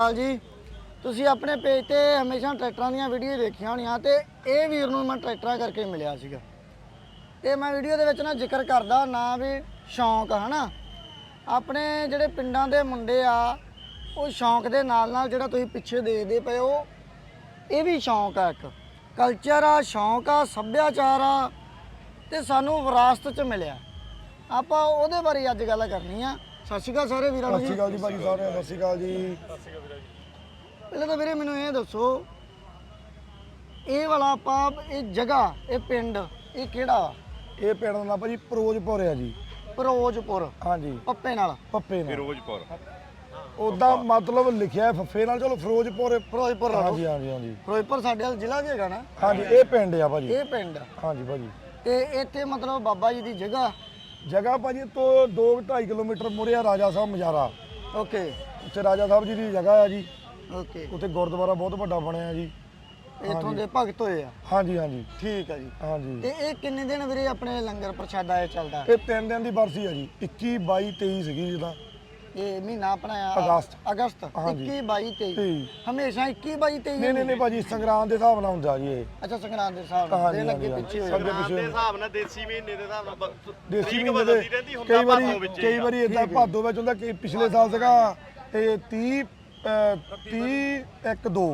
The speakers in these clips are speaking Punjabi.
ਹਾਲ ਜੀ, ਤੁਸੀਂ ਆਪਣੇ ਪੇਜ ਤੇ ਹਮੇਸ਼ਾ ਟਰੈਕਟਰਾਂ ਦੀਆਂ ਵੀਡੀਓ ਦੇਖੀਆਂ ਹੋਣੀਆਂ ਤੇ ਇਹ ਵੀਰ ਨੂੰ ਮੈਂ ਟਰੈਕਟਰਾਂ ਕਰਕੇ ਮਿਲਿਆ ਸੀਗਾ। ਤੇ ਮੈਂ ਵੀਡੀਓ ਦੇ ਵਿੱਚ ਨਾ ਜ਼ਿਕਰ ਕਰਦਾ ਨਾ ਵੀ ਸ਼ੌਂਕ ਹਨਾ? ਆਪਣੇ ਜਿਹੜੇ ਪਿੰਡਾਂ ਦੇ ਮੁੰਡੇ ਆ, ਉਹ ਸ਼ੌਂਕ ਦੇ ਨਾਲ ਨਾਲ ਜਿਹੜਾ ਤੁਸੀਂ ਪਿੱਛੇ ਦੇਖਦੇ ਪਏ ਹੋ, ਇਹ ਵੀ ਸ਼ੌਂਕ ਆ ਇੱਕ। ਕਲਚਰ ਆ, ਸ਼ੌਂਕ ਆ, ਸੱਭਿਆਚਾਰ ਆ, ਤੇ ਸਾਨੂੰ ਵਿਰਾਸਤ ਚ ਮਿਲਿਆ। ਆਪਾਂ ਉਹਦੇ ਬਾਰੇ ਅੱਜ ਗੱਲ ਕਰਨੀ ਆ। ਸਤਿ ਸ਼੍ਰੀ ਅਕਾਲ ਸਾਰੇ ਵੀਰਾਂ ਨੂੰ ਸਤਿ ਜੀ ਸ਼੍ਰੀ ਅਕਾਲ ਜੀ ਭਾਜੀ ਸਾਰਿਆਂ ਨੂੰ ਸਤਿ ਸ਼੍ਰੀ ਅਕਾਲ ਜੀ। ਪਹਿਲਾਂ ਤਾਂ ਵੀਰੇ ਮੈਨੂੰ ਇਹ ਦੱਸੋ ਇਹ ਵਾਲਾ ਆਪਾਂ ਇਹ ਜਗ੍ਹਾ ਇਹ ਪਿੰਡ ਇਹ ਕਿਹੜਾ? ਇਹ ਪਿੰਡ ਦਾ ਨਾਂ ਭਾਜੀ ਫਿਰੋਜ਼ਪੁਰ ਆ ਜੀ। ਫਿਰੋਜ਼ਪੁਰ। ਹਾਂਜੀ। ਪੱਪੇ ਨਾਲ। ਪੱਪੇ ਨਾਲ। ਫਿਰੋਜ਼ਪੁਰ। ਉਦਾਂ ਮਤਲਬ ਲਿਖਿਆ ਹੈ ਫੱਫੇ ਨਾਲ ਚਲੋ ਫਿਰੋਜ਼ਪੁਰ ਫਿਰੋਜ਼ਪੁਰ ਲਾ ਲਓ। ਹਾਂਜੀ ਹਾਂਜੀ ਹਾਂਜੀ। ਫਿਰੋਜ਼ਪੁਰ ਸਾਡੇ ਵਾਲਾ ਜ਼ਿਲ੍ਹਾ ਵੀ ਹੈਗਾ ਨਾ? ਹਾਂਜੀ ਇਹ ਪਿੰਡ ਆ ਭਾਜੀ। ਇਹ ਪਿੰਡ। ਆ। ਹਾਂਜੀ ਭਾਜੀ। ਤੇ ਇੱਥੇ ਮਤਲਬ ਬਾਬਾ ਜੀ ਦੀ ਜਗ੍ਹਾ ਜਗ੍ਹਾ ਭਾਜੀ ਤੋਂ 2.5 ਕਿਲੋਮੀਟਰ ਮੁਰੇ ਆ ਰਾਜਾ ਸਾਹਿਬ ਮਜਾਰਾ ਓਕੇ। ਉੱਥੇ ਰਾਜਾ ਸਾਹਿਬ ਜੀ ਦੀ ਜਗ੍ਹਾ ਆ ਜੀ। ਓਕੇ। ਉੱਥੇ ਗੁਰਦੁਆਰਾ ਬਹੁਤ ਵੱਡਾ ਬਣਿਆ ਜੀ। ਇੱਥੋਂ ਦੇ ਭਗਤ ਹੋਏ ਆ? ਹਾਂਜੀ ਹਾਂਜੀ। ਠੀਕ ਆ ਜੀ। ਹਾਂਜੀ। ਤੇ ਇਹ ਕਿੰਨੇ ਦਿਨ ਵੀਰੇ ਆਪਣੇ ਲੰਗਰ ਪ੍ਰਸ਼ਾਦਾ ਇਹ ਚੱਲਦਾ? ਇਹ ਤਿੰਨ ਦਿਨ ਦੀ ਬਰਸੀ ਆ ਜੀ। 21 22 23 ਸੀਗੀ ਜਿੱਦਾਂ ਇਹ ਮਹੀਨਾ ਆਪਣਾ ਅਗਸਤ। ਅਗਸਤ ਹਾਂਜੀ। 21 22 23 23 ਹਮੇਸ਼ਾ 21 22 23 ਨਹੀਂ ਨਹੀਂ ਨਹੀਂ ਭਾਜੀ ਸੰਗਰਾਮ ਦੇ ਹਿਸਾਬ ਨਾਲ ਹੁੰਦਾ ਜੀ ਇਹ। ਅੱਛਾ ਸੰਗਰਾਂਦ ਦੇ ਹਿਸਾਬ ਨਾਲ। ਹਾਂਜੀ, ਅੱਗੇ ਹਾਂਜੀ, ਪਿੱਛੇ ਹੋਏ। ਅੱਗੇ। ਪਿੱਛੇ ਦੇ ਹਿਸਾਬ ਨਾਲ ਦੇਸੀ ਮਹੀਨੇ ਦੇ ਹਿਸਾਬ ਨਾਲ ਬ- ਦੇਸੀ ਤਰੀਕ ਮਹੀਨੇ ਬਦਲਦੀ ਦੇ ਰਹਿੰਦੀ ਹੁੰਦਾ ਕਈ ਵਾਰੀ ਵਿੱਚ ਕਈ ਵਾਰੀ ਇਦਾਂ ਭਾਦੋ ਵਿੱਚ ਹੁੰਦਾ ਕਿ ਪਿਛਲੇ ਸਾਲ ਸੀਗਾ ਇਹ 30 ਅਹ, 30 1 2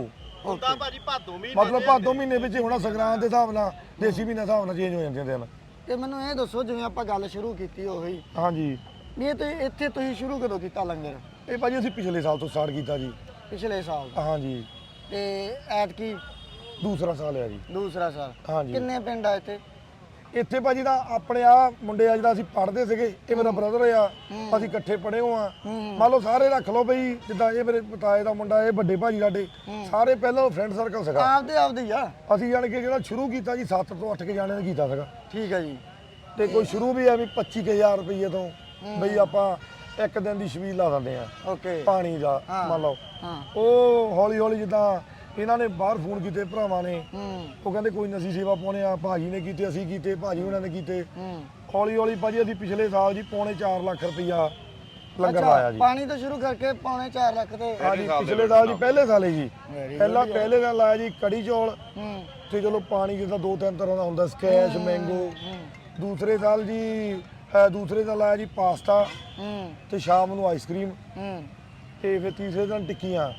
ਹੁੰਦਾ ਭਾਜੀ ਭਾਦੋਂ ਮਹੀਨੇ ਮਤਲਬ ਭਾਦੋ ਮਹੀਨੇ ਵਿੱਚ ਹੋਣਾ ਸੰਗਰਾਂਦ ਦੇ ਹਿਸਾਬ ਨਾਲ ਦੇਸੀ ਮਹੀਨੇ ਦੇ ਹਿਸਾਬ ਨਾਲ ਚੇਂਜ ਹੋ ਜਾਂਦੇ ਦਿਨ। ਤੇ ਮੈਨੂੰ ਇਹ ਦੱਸੋ ਜਿਵੇਂ ਆਪਾਂ ਗੱਲ ਸ਼ੁਰੂ ਕੀਤੀ ਉਹੀ। ਹਾਂਜੀ। ਵੀ ਇਹ ਤੇ ਇੱਥੇ ਤੁਸੀਂ ਸ਼ੁਰੂ ਕਦੋਂ ਕੀਤਾ ਲੰਗਰ? ਇਹ ਭਾਜੀ ਅਸੀਂ ਪਿਛਲੇ ਸਾਲ ਤੋਂ ਸਟਾਰਟ ਕੀਤਾ ਜੀ। ਪਿਛਲੇ ਸਾਲ ਹਾਂਜੀ। ਤੇ ਐਤਕੀ? ਦੂਸਰਾ ਸਾਲ ਹੈ ਜੀ। ਦੂਸਰਾ ਸਾਲ। ਹਾਂਜੀ। ਕਿੰਨੇ ਪਿੰਡ ਆ ਇੱਥੇ? ਇੱਥੇ ਭਾਜੀ ਦਾ ਆਪਣੇ ਆ ਮੁੰਡੇ ਆ ਜਿਹੜਾ ਅਸੀਂ ਪੜ੍ਹਦੇ ਸੀਗੇ ਇਹ ਮੇਰਾ ਬ੍ਰਦਰ ਆ। ਅਸੀਂ ਇਕੱਠੇ ਪੜ੍ਹੇ ਹੋ ਆ ਮੰਨ ਲਓ ਸਾਰੇ ਰੱਖ ਲਓ ਬਈ ਜਿੱਦਾਂ ਇਹ ਮੇਰੇ ਪਤਾਏ ਦਾ ਮੁੰਡਾ ਇਹ ਵੱਡੇ ਭਾਜੀ ਸਾਡੇ। ਸਾਰੇ ਪਹਿਲਾਂ ਫਰੈਂਡ ਸਰਕਲ ਸੀਗਾ। ਆਪਦੇ ਆਪਦੇ ਹੀ ਆ। ਅਸੀਂ ਜਾਣ ਕੇ ਜਿਹੜਾ ਸ਼ੁਰੂ ਕੀਤਾ ਜੀ 7 ਤੋਂ 8 ਕੇ ਜਾਣੇ ਨੇ ਕੀਤਾ ਸੀਗਾ। ਠੀਕ ਹੈ ਜੀ। ਤੇ ਕੋਈ ਸ਼ੁਰੂ ਵੀ ਆ ਵੀ 25000 ਰੁਪਏ ਤੋਂ। ਬਈ ਆਪਾਂ ਇੱਕ ਦਿਨ ਦੀ ਛਬੀਲ ਲਾ ਦਿੰਦੇ ਆ। ਓਕੇ। ਪਾਣੀ ਦਾ ਹਾਂ। ਮੰਨ ਲਓ। ਹਾਂ। ਉਹ ਹੌਲੀ ਹੌਲੀ ਜਿੱਦਾਂ ਇਹਨਾਂ ਨੇ ਬਾਹਰ ਫੋਨ ਕੀਤੇ ਭਰਾਵਾਂ ਨੇ। ਹੂੰ। ਉਹ ਕਹਿੰਦੇ ਕੋਈ ਨਸੀ ਸੇਵਾ ਪਾਉਣੇ ਆ ਭਾਜੀ ਨੇ ਕੀਤੇ ਅਸੀਂ ਕੀਤੇ ਭਾਜੀ ਉਹਨਾਂ ਨੇ ਕੀਤੇ। ਹੂੰ। ਹੌਲੀ ਹੌਲੀ ਭਾਜੀ ਅਸੀਂ ਪਿਛਲੇ ਸਾਲ ਜੀ ਪੌਣੇ 4 ਲੱਖ ਰੁਪਇਆ ਲੰਗਰ ਲਾਇਆ ਜੀ। ਪਾਣੀ ਤੋਂ ਸ਼ੁਰੂ ਕਰਕੇ ਪੌਣੇ 4 ਲੱਖ ਤੇ ਹਾਂਜੀ ਪਿਛਲੇ ਸਾਲ ਜੀ ਪਹਿਲੇ ਸਾਲੇ ਜੀ। ਪਹਿਲਾਂ ਪਹਿਲੇ ਨਾਲ ਲਾਇਆ ਜੀ ਕੜੀ ਚੌਲ। ਹੂੰ। ਤੇ ਚਲੋ ਪਾਣੀ ਜਿੱਦਾਂ ਦੋ ਤਿੰਨ ਤਰ੍ਹਾਂ ਦਾ ਹੁੰਦਾ ਸਕੈਸ਼ ਮੈਂਗੋ। ਦੂਸਰੇ ਸਾਲ ਜੀ ਅਹ ਦੂਸਰੇ ਸਾਲ ਆਇਆ ਜੀ ਪਾਸਤਾ ਹੂੰ। ਤੇ ਸ਼ਾਮ ਨੂੰ ਆਈਸਕ੍ਰੀਮ ਹੂੰ। ਤੇ ਫਿਰ ਤੀਸਰੇ ਦਿਨ ਟਿੱਕੀਆਂ।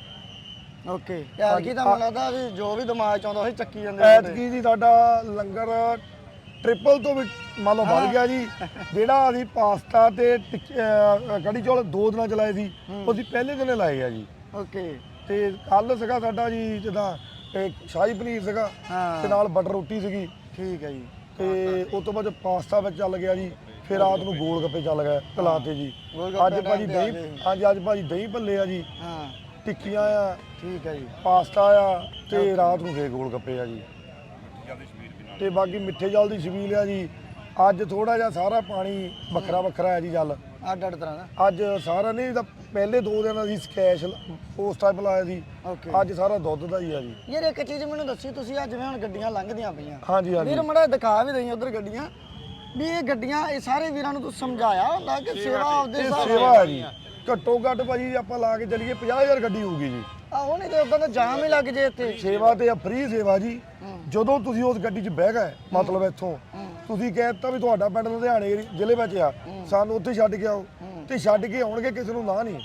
ਓਕੇ। ਯਾਰ ਕੀ ਤਾਂ ਮੈਨੂੰ ਲੱਗਦਾ ਵੀ ਜੋ ਵੀ ਦਿਮਾਗ ਚ ਆਉਂਦਾ ਉਹੀ ਚੱਕੀ ਜਾਂਦੇ ਨੇ ਐਤਕੀ ਜੀ ਸਾਡਾ ਲੰਗਰ ਟ੍ਰਿਪਲ ਤੋਂ ਵੀ ਮੰਨ ਲਓ ਵੱਧ ਗਿਆ ਜੀ। ਜਿਹੜਾ ਅਸੀਂ ਪਾਸਤਾ ਤੇ ਟਿੱਕ- ਅਹ ਕੜੀ ਚੌਲ ਦੋ ਦਿਨਾਂ ਚ ਲਾਏ ਸੀ ਉਹ ਅਸੀਂ ਪਹਿਲੇ ਦਿਨੇ ਲਾਏ ਆ ਜੀ। ਓਕੇ। ਤੇ ਕੱਲ ਸੀਗਾ ਸਾਡਾ ਜੀ ਜਿੱਦਾਂ ਇਹ ਸ਼ਾਹੀ ਪਨੀਰ ਸੀਗਾ ਹਾਂ। ਤੇ ਨਾਲ ਬਟਰ ਰੋਟੀ ਸੀਗੀ। ਠੀਕ ਹੈ ਜੀ। ਤੇ ਉਸ ਤੋਂ ਬਾਅਦ ਪਾਸਤਾ ਵਿੱਚ ਚੱਲ ਗਿਆ ਜੀ। ਫਿਰ ਰਾਤ ਨੂੰ ਗੋਲ ਗੱਪੇ ਚੱਲ ਗਏ ਕਲਾਤੇ ਜੀ। ਗੋਲ ਗੱਪੇ ਅੱਜ ਭਾਜੀ ਦਹੀਂ। ਹਾਂਜੀ ਅੱਜ ਭਾਜੀ ਦਹੀਂ ਭੱਲੇ ਆ ਜੀ। ਹਾਂ। ਟਿੱਕੀਆਂ ਆ ਠੀਕ ਹੈ ਜੀ। ਪਾਸਤਾ ਆ ਤੇ ਰਾਤ ਨੂੰ ਫੇਰ ਗੋਲ ਗੱਪੇ ਆ ਜੀ। ਤੇ ਬਾਕੀ ਮਿੱਠੇ ਜਲ ਦੀ ਛਬੀਲ ਆ ਜੀ। ਅੱਜ ਥੋੜਾ ਜਿਹਾ ਸਾਰਾ ਪਾਣੀ ਵੱਖਰਾ ਵੱਖਰਾ ਹੈ ਜੀ ਜਲ। ਅੱਡ ਅੱਡ ਤਰ੍ਹਾਂ ਦਾ। ਅੱਜ ਸਾਰਾ ਨਹੀਂ ਤਾਂ ਪਹਿਲੇ ਦੋ ਦਿਨ ਅਸੀਂ ਸਕੈਸ਼ ਉਸ ਟਾਈਪ ਲਾਇਆ ਸੀ। ਅੱਜ ਸਾਰਾ ਦੁੱਧ ਦਾ ਹੀ ਆ ਜੀ। ਯਾਰ ਇੱਕ ਚੀਜ਼ ਮੈਨੂੰ ਦੱਸੀ ਤੁਸੀਂ ਆ ਜਿਵੇਂ ਹੁਣ ਗੱਡੀਆਂ ਲੰਘਦੀਆਂ ਪਈਆਂ। ਹਾਂਜੀ ਹਾਂਜੀ। ਵੀਰ ਮੜਾ ਦਿਖਾ ਵੀ ਦਈ ਉਧਰ ਗੱਡੀਆਂ। ਵੀ ਇਹ ਗੱਡੀਆਂ ਇਹ ਸਾਰੇ ਵੀਰਾਂ ਨੂੰ ਤੂੰ ਸਮਝਾਇਆ ਹੁੰਦਾ ਕਿ ਸੇਵਾ ਆਪਦੇ ਇਹ ਹਿਸਾਬ ਸੇਵਾ ਹੈ ਜੀ ਘੱਟੋ ਘੱਟ ਭਾਜੀ ਆਪਾਂ ਲਾ ਕੇ ਚੱਲੀਏ 50000 ਗੱਡੀ ਹੋਊਗੀ ਜੀ। ਆ ਉਹ ਨਹੀਂ ਤੇ ਉਦਾਂ ਤਾਂ ਜਾਮ ਹੀ ਲੱਗ ਜੇ ਇੱਥੇ। ਸੇਵਾ ਤੇ ਫ੍ਰੀ ਸੇਵਾ ਜੀ। ਜਦੋਂ ਤੁਸੀਂ ਉਸ ਗੱਡੀ 'ਚ ਬਹਿ ਗਏ ਮਤਲਬ ਇੱਥੋਂ ਤੁਸੀਂ ਕਹਿ ਦਿੱਤਾ ਵੀ ਤੁਹਾਡਾ ਪਿੰਡ ਲੁਧਿਆਣੇ ਜ਼ਿਲ੍ਹੇ ਵਿੱਚ ਆ ਸਾਨੂੰ ਉੱਥੇ ਛੱਡ ਕੇ ਆਓ। ਤੇ ਛੱਡ ਕੇ ਆਉਣਗੇ ਕਿਸੇ ਨੂੰ ਨਾ ਨਹੀਂ।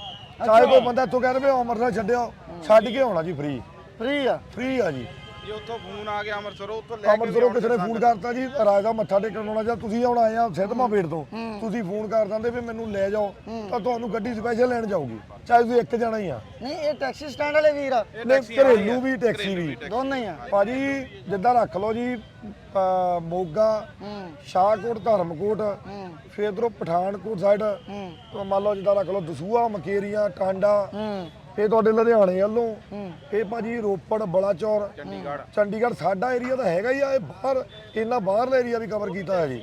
ਚਾਹੇ ਕੋਈ ਬੰਦਾ ਇੱਥੋਂ ਕਹਿ ਦੇਵੇ ਅੰਮ੍ਰਿਤਸਰ ਛੱਡਿਓ। ਛੱਡ ਕੇ ਆਉਣਾ ਜੀ ਫ੍ਰੀ। ਫ੍ਰੀ ਆ। ਫ੍ਰੀ ਆ ਜੀ। ਜੇ ਉੱਥੋਂ ਫੋਨ ਆ ਗਿਆ ਅੰਮ੍ਰਿਤਸਰੋਂ ਉੱਥੋਂ ਲੈ ਕੇ ਅੰਮ੍ਰਿਤਸਰੋਂ ਕਿਸੇ ਨੇ ਫੋਨ ਕਰਤਾ ਜੀ ਰਾਜ ਦਾ ਮੱਥਾ ਟੇਕਣ ਆਉਣਾ ਜਾਂ ਤੁਸੀਂ ਆਉਣਾ ਆਏ ਆ ਸਿੱਧਮਾ ਪੇੜ ਤੋਂ ਤੁਸੀਂ ਫੋਨ ਕਰ ਦਿੰਦੇ ਵੀ ਮੈਨੂੰ ਲੈ ਜਾਓ ਤਾਂ ਤੁਹਾਨੂੰ ਗੱਡੀ ਸਪੈਸ਼ਲ ਲੈਣ ਜਾਊਗੀ। ਚਾਹੇ ਤੁਸੀਂ ਇੱਕ ਜਣਾ ਹੀ ਆ। ਨਹੀਂ ਇਹ ਟੈਕਸੀ ਸਟੈਂਡ ਵਾਲੇ ਵੀਰ ਆ। ਨਹੀਂ ਘਰੇਲੂ ਵੀ ਟੈਕਸੀ ਵੀ। ਦੋਨੇ ਹੀ ਆ। ਭਾਜੀ ਜਿੱਦਾਂ ਰੱਖ ਲਓ ਜੀ ਮੋਗਾ ਸ਼ਾਹਕੋਟ ਧਰਮਕੋਟ ਫਿਰ ਇਧਰੋਂ ਪਠਾਨਕੋਟ ਸਾਈਡ ਮੰਨ ਲਓ ਜਿੱਦਾਂ ਰੱਖ ਲਓ ਦਸੂਆ ਮਕੇਰੀਆਂ ਟਾਂਡਾ ਇਹ ਤੁਹਾਡੇ ਲੁਧਿਆਣੇ ਵੱਲੋਂ। ਹੂੰ। ਇਹ ਭਾਜੀ ਰੋਪੜ ਬਲਾਚੌਰ ਚੰਡੀਗੜ੍ਹ। ਚੰਡੀਗੜ੍ਹ ਸਾਡਾ ਏਰੀਆ ਤਾਂ ਹੈਗਾ ਹੀ ਆ ਇਹ ਬਾਹਰ ਇੰਨਾ ਬਾਹਰਲਾ ਏਰੀਆ ਵੀ ਕਵਰ ਕੀਤਾ ਹੈ ਜੀ।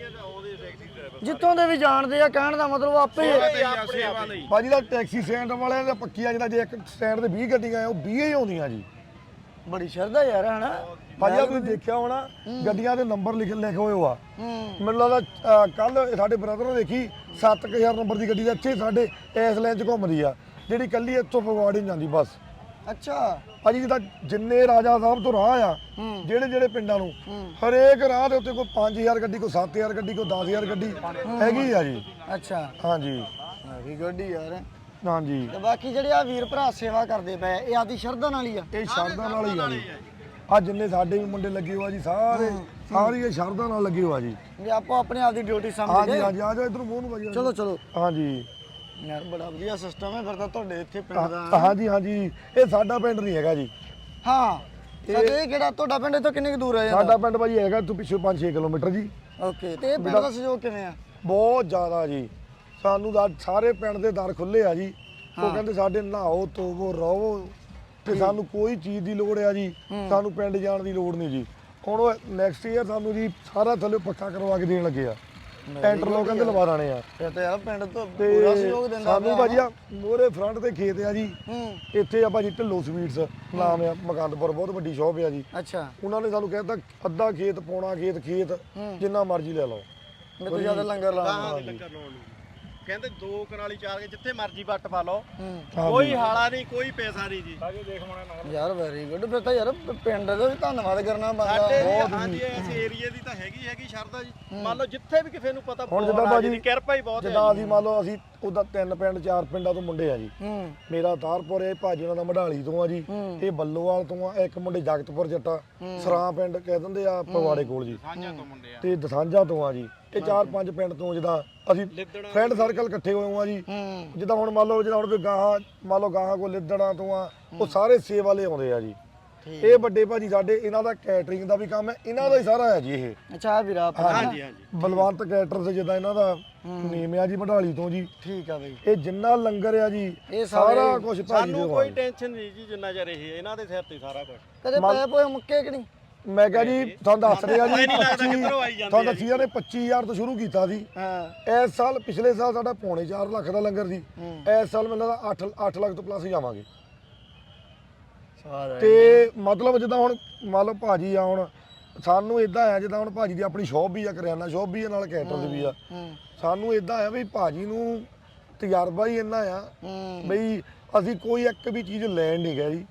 ਜਿੱਥੋਂ ਦੇ ਵੀ ਜਾਣਦੇ ਆ ਕਹਿਣ ਦਾ ਮਤਲਬ ਆਪੇ ਹੀ ਆ। ਸੇਵਾ ਭਾਜੀ ਦਾ ਟੈਕਸੀ ਸਟੈਂਡ ਵਾਲਿਆਂ ਦਾ ਪੱਕੀਆਂ ਜਿਹਦਾ ਜੇ ਇੱਕ ਸਟੈਂਡ ਤੇ 20 ਗੱਡੀਆਂ ਆ ਉਹ 20 ਹੀ ਆਉਂਦੀਆਂ ਜੀ। ਬੜੀ ਸ਼ਰਧਾ ਯਾਰ ਹਨਾ ਭਾਜੀ ਆਹ ਤੁਸੀਂ ਦੇਖਿਆ ਹੋਣਾ ਗੱਡੀਆਂ ਦੇ ਨੰਬਰ ਲਿਖ ਲਿਖੇ ਹੋਏ ਹੂੰ। ਮੈਨੂੰ ਲੱਗਦਾ ਕੱਲ ਸਾਡੇ ਬ੍ਰਦਰ ਨੇ ਦੇਖੀ 7000 ਨੰਬਰ ਦੀ ਗੱਡੀ ਦਾ ਇੱਥੇ ਸਾਡੇ ਇਸ ਲਾਈਨ 'ਚ ਘੁੰਮਦੀ ਆ। ਜਿਹੜੀ ਕੱਲੀ ਇੱਥੋਂ ਫਗਵਾੜੇ ਨੂੰ ਜਾਂਦੀ ਬਸ। ਅੱਛਾ। ਭਾਜੀ ਜਿੱਦਾਂ ਜਿੰਨੇ ਰਾਜਾ ਸਾਹਿਬ ਤੋਂ ਰਾਹ ਆ ਹੂੰ। ਜਿਹੜੇ ਜਿਹੜੇ ਪਿੰਡਾਂ ਨੂੰ ਹੂੰ। ਹਰੇਕ ਰਾਹ ਦੇ ਉੱਤੇ ਕੋਈ 5000 ਗੱਡੀ ਕੋਈ 7000 ਗੱਡੀ ਕੋਈ 10000 ਗੱਡੀ ਹੈਗੀ ਆ ਜੀ। ਅੱਛਾ। ਹਾਂਜੀ। ਵੈਰੀ ਗੁੱਡ ਯਾਰ। ਹਾਂਜੀ। ਤੇ ਬਾਕੀ ਜਿਹੜੇ ਆ ਵੀਰ ਭਰਾ ਸੇਵਾ ਕਰਦੇ ਪਏ ਇਹ ਆਦੀ ਸ਼ਰਧਾ ਨਾਲ ਹੀ ਆ? ਇਹ ਸ਼ਰਧਾ ਨਾਲ ਹੀ ਆ ਜੀ। ਆ ਜਿੰਨੇ ਸਾਡੇ ਵੀ ਮੁੰਡੇ ਲੱਗੇ ਹੋਆ ਜੀ ਸਾਰੇ ਸਾਰੇ ਇਹ ਸ਼ਰਧਾ ਨਾਲ ਲੱਗੇ ਹੋਆ ਜੀ। ਵੀ ਆਪੋ ਆਪਣੇ ਆਪ ਦੀ ਡਿਊਟੀ ਹਾਂਜੀ ਸਮਝਦੇ ਹਾਂਜੀ ਆ ਜਾਓ ਇਧਰ ਮੂੰਹ ਨੂੰ ਵਜੋ ਚਲੋ ਚਲੋ। ਹਾਂਜੀ। ਯਾਰ ਬੜਾ ਵਧੀਆ ਸਿਸਟਮ ਹੈ ਫਿਰ ਤਾਂ ਤੁਹਾਡੇ ਇੱਥੇ ਪਿੰਡ ਦਾ ਹਾਂਜੀ ਹਾਂਜੀ। ਇਹ ਸਾਡਾ ਪਿੰਡ ਨਹੀਂ ਹੈਗਾ ਜੀ। ਹਾਂ ਸਾਡੇ ਕਿਹੜਾ ਤੁਹਾਡਾ ਪਿੰਡ ਤੋਂ ਕਿੰਨੀ ਕੁ ਦੂਰ ਹੈ ਸਾਡਾ ਪਿੰਡ ਭਾਜੀ ਹੈਗਾ ਤੂੰ ਪਿੱਛੇ 5-6 ਕਿਲੋਮੀਟਰ ਜੀ। ਓਕੇ ਤੇ ਇਹ ਪਿੰਡ ਦਾ ਸਹਿਯੋਗ ਕਿਵੇਂ ਆ? ਬਹੁਤ ਜ਼ਿਆਦਾ ਜੀ। ਸਾਨੂੰ ਤਾਂ ਸਾਰੇ ਪਿੰਡ ਦੇ ਦਰ ਖੁੱਲੇ ਆ ਜੀ। ਉਹ ਕਹਿੰਦੇ ਸਾਡੇ ਨਹਾਓ ਧੋਵੋ ਰਹੋ ਤੇ ਸਾਨੂੰ ਕੋਈ ਚੀਜ਼ ਦੀ ਲੋੜ ਆ ਜੀ। ਸਾਨੂੰ ਪਿੰਡ ਜਾਣ ਦੀ ਲੋੜ ਨਹੀਂ ਜੀ। ਹੁਣ ਉਹ ਨੈਕਸਟ ਈਅਰ ਸਾਨੂੰ ਜੀ ਸਾਰਾ ਥੱਲੇ ਪੱਕਾ ਕਰਵਾ ਕੇ ਦੇਣ ਲੱਗੇ ਆ। ਇੰਟਰਲੋਕ ਕਹਿੰਦੇ ਲਵਾ ਰਾਣੇ ਆ। ਫਿਰ ਤਾਂ ਯਾਰ ਪਿੰਡ ਤੋਂ ਪੂਰਾ ਸਹਿਯੋਗ ਦਿੰਦਾ ਸਾਨੂੰ ਭਾਜੀ ਆ ਮੋਰੇ ਫਰੰਟ ਤੇ ਖੇਤ ਆ ਜੀ। ਹੂੰ। ਇੱਥੇ ਆ ਭਾਜੀ ਢਿੱਲੋ ਸਵੀਟਸ ਨਾਮ ਆ ਮਕੰਦਪੁਰ ਬਹੁਤ ਵੱਡੀ ਸ਼ਾਪ ਆ ਜੀ। ਅੱਛਾ। ਉਹਨਾਂ ਨੇ ਸਾਨੂੰ ਕਹਿਤਾ ਅੱਧਾ ਖੇਤ ਪੌਣਾ ਖੇਤ ਖੇਤ ਜਿੰਨਾ ਮਰਜ਼ੀ ਲੈ ਲਓ। ਮੈਂ ਤੂੰ ਜ਼ਿਆਦਾ ਲੰਗਰ ਲਾਉਣਾ ਲੰਗਰ ਲਾਉਣ ਨੂੰ ਕਹਿੰਦੇ ਦੋ ਕਨਾਲੀ ਚਾਰ ਕੇ ਜਿੱਥੇ ਮਰਜ਼ੀ ਵੱਟ ਪਾ ਲਓ। ਕੋਈ ਹਾਲਾ ਨਹੀਂ ਕੋਈ ਪੈਸਾ ਨਹੀਂ ਜੀ। ਯਾਰ ਵੈਰੀ ਗੁੱਡ ਫਿਰ ਤਾਂ ਯਾਰ ਪਿੰਡ ਦਾ ਵੀ ਧੰਨਵਾਦ ਕਰਨਾ ਬਣਦਾ ਸਾਡੇ ਹਾਂਜੀ ਇਸ ਏਰੀਏ ਦੀ ਤਾਂ ਹੈਗੀ ਹੈਗੀ ਸ਼ਰਧਾ ਜੀ। ਮੰਨ ਲਓ ਜਿੱਥੇ ਵੀ ਕਿਸੇ ਨੂੰ ਪਤਾ ਹੁਣ ਜਿੱਦਾਂ ਭਾਜੀ ਦੀ ਕਿਰਪਾ ਹੀ ਬਹੁਤ ਹੈ। ਜਿੱਦਾਂ ਅਸੀਂ ਮੰਨ ਲਓ ਅਸੀਂ ਉਹਦਾ ਤਿੰਨ ਪਿੰਡ ਚਾਰ ਪਿੰਡਾਂ ਤੋਂ ਮੁੰਡੇ ਆ ਜੀ। ਹੂੰ। ਮੇਰਾ ਤਾਰਪੁਰ ਇਹ ਭਾਜੀ ਉਹਨਾਂ ਦਾ ਮਢਾਲੀ ਤੋਂ ਆ ਜੀ। ਇਹ ਬੱਲੋਵਾਲ ਤੋਂ ਆ ਇੱਕ ਮੁੰਡੇ ਜਗਤਪੁਰ ਜੱਟਾ ਸਰਾਂ ਪਿੰਡ ਕਹਿ ਦਿੰਦੇ ਆ ਪਵਾੜੇ ਕੋਲ ਜੀ। ਤੋਂ ਮੁੰਡੇ ਆ। ਤੇ ਦਸਾਂਝਾ ਤੋਂ ਆ ਜੀ। ਇਹ ਚਾਰ ਪੰਜ ਪਿੰਡ ਤੋਂ ਜਿੱਦਾਂ ਅਸੀਂ ਫਰੈਂਡ ਸਰਕਲ ਇਕੱਠੇ ਹੋਏ ਹਾਂ ਜੀ। ਜਿੱਦਾਂ ਹੁਣ ਮੰਨ ਲਓ ਜਿੱਦਾਂ ਹੁਣ ਕੋਈ ਗਾਹਾਂ ਮੰਨ ਲਓ ਗਾਹਾਂ ਕੋ ਲਿੱਦੜਾਂ ਤੋਂ ਆ ਉਹ ਸਾਰੇ ਸੇਵਾ ਵਾਲੇ ਆਉਂਦੇ ਆ ਜੀ। ਇਹ ਵੱਡੇ ਭਾਜੀ ਸਾਡੇ ਇਹਨਾਂ ਦਾ ਕੈਟਰਿੰਗ ਦਾ ਵੀ ਕੰਮ ਹੈ ਇਹਨਾਂ ਦਾ ਹੀ ਸਾਰਾ ਹੈ ਜੀ ਇਹ। ਅੱਛਾ ਆ ਵੀਰਾ ਆਪਣਾ। ਹਾਂਜੀ ਹਾਂਜੀ। ਬਲਵੰਤ ਕੈਟਰਸ ਜਿੱਦਾਂ ਇਹਨਾਂ ਦਾ ਨੇਮ ਆ ਜੀ ਮਢਾਲੀ ਤੋਂ ਜੀ। ਠੀਕ ਆ ਬਈ। ਇਹ ਜਿੰਨਾ ਲੰਗਰ ਆ ਜੀ ਇਹ ਸਾਰੇ- ਕੁਝ ਭਾਜੀ ਦੇ ਸਾਨੂੰ ਕੋਈ ਟੈਨਸ਼ਨ ਨਹੀਂ ਜੀ ਜਿੰਨਾ ਚਿਰ ਇਹ ਇਹਨਾਂ ਦੇ ਸਿਰ ਤੇ ਸਾਰਾ ਕੁਝ ਕਦੇ ਪਏ ਪੋਏ ਮੁੱਕੇ ਕਿ ਨਹੀਂ? ਮੈਂ ਕਿਹਾ ਜੀ ਤੁਹਾਨੂੰ ਦੱਸ ਰਿਹਾ ਜੀ ਪਤਾ ਹੀ ਨਹੀਂ ਲੱਗਦਾ 25 ਕਿੱਧਰੋਂ ਆਈ ਜਾਂਦੇ ਤੁਹਾਨੂੰ ਦੱਸਿਆ ਨੇ 25000 ਤੋਂ ਸ਼ੁਰੂ ਕੀਤਾ ਸੀ। ਹਾਂ। ਇਸ ਸਾਲ ਪਿਛਲੇ ਸਾਲ ਸਾਡਾ ਪੌਣੇ 4 ਲੱਖ ਦਾ ਲੰਗਰ ਸੀ। ਇਸ ਸਾਲ ਮੈਨੂੰ ਲੱਗਦਾ 8 8 ਲੱਖ ਤੋਂ ਪਲੱਸ ਜਾਵਾਂਗੇ। ਤੇ ਮਤਲਬ ਜਿੱਦਾਂ ਹੁਣ ਮੰਨ ਲਓ ਭਾਜੀ ਆ ਹੁਣ ਸਾਨੂੰ ਇਦਾਂ ਆ ਜਿੱਦਾਂ ਹੁਣ ਭਾਜੀ ਦੀ ਆਪਣੀ ਸ਼ੌਪ ਵੀ ਆ ਕਰਿਆਨਾ ਸ਼ੌਪ ਵੀ ਆ ਨਾਲ ਕੈਟਰਸ ਵੀ ਆ। ਸਾਨੂੰ ਇਦਾਂ ਆ ਵੀ ਭਾਜੀ ਨੂੰ ਤਜਰਬਾ ਹੀ ਇੰਨਾ ਆ ਬਈ ਅਸੀਂ ਕੋਈ ਇੱਕ ਵੀ ਚੀਜ਼ ਲੈਣ ਨਹੀਂ ਗਏ ਜੀ।